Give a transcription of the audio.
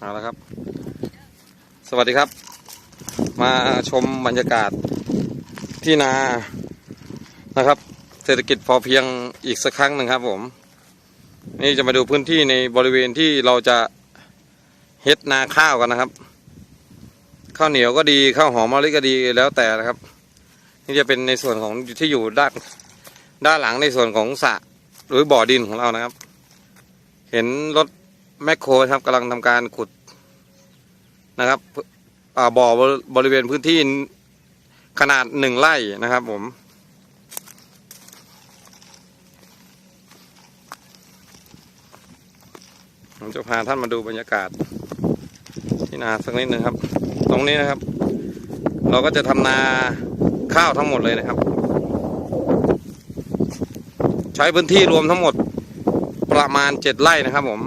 เอาละครับ สวัสดีครับ มาชมบรรยากาศที่นานะครับ เศรษฐกิจพอเพียงอีกสักครั้งหนึ่งครับ ผม นี่จะมาดูพื้นที่ในบริเวณที่เราจะเฮ็ดนาข้าวกันนะครับ ข้าวเหนียวก็ดีข้าวหอมมะลิก็ดีแล้วแต่นะครับ นี่จะเป็นในส่วนของที่อยู่ด้านด้านหลังในส่วนของสระหรือบ่อดินของเรานะครับ เห็นรถ แมคโครครับกำลังทำการขุดนะครับบ่อบริเวณพื้นที่ขนาดหนึ่งไร่นะครับผมผมจะพาท่านมาดูบรรยากาศ ที่นาสักนิดนึงครับ ตรงนี้นะครับ เราก็จะทำนาข้าวทั้งหมดเลยนะครับ ใช้พื้นที่รวมทั้งหมดประมาณเจ็ดไร่นะครับผม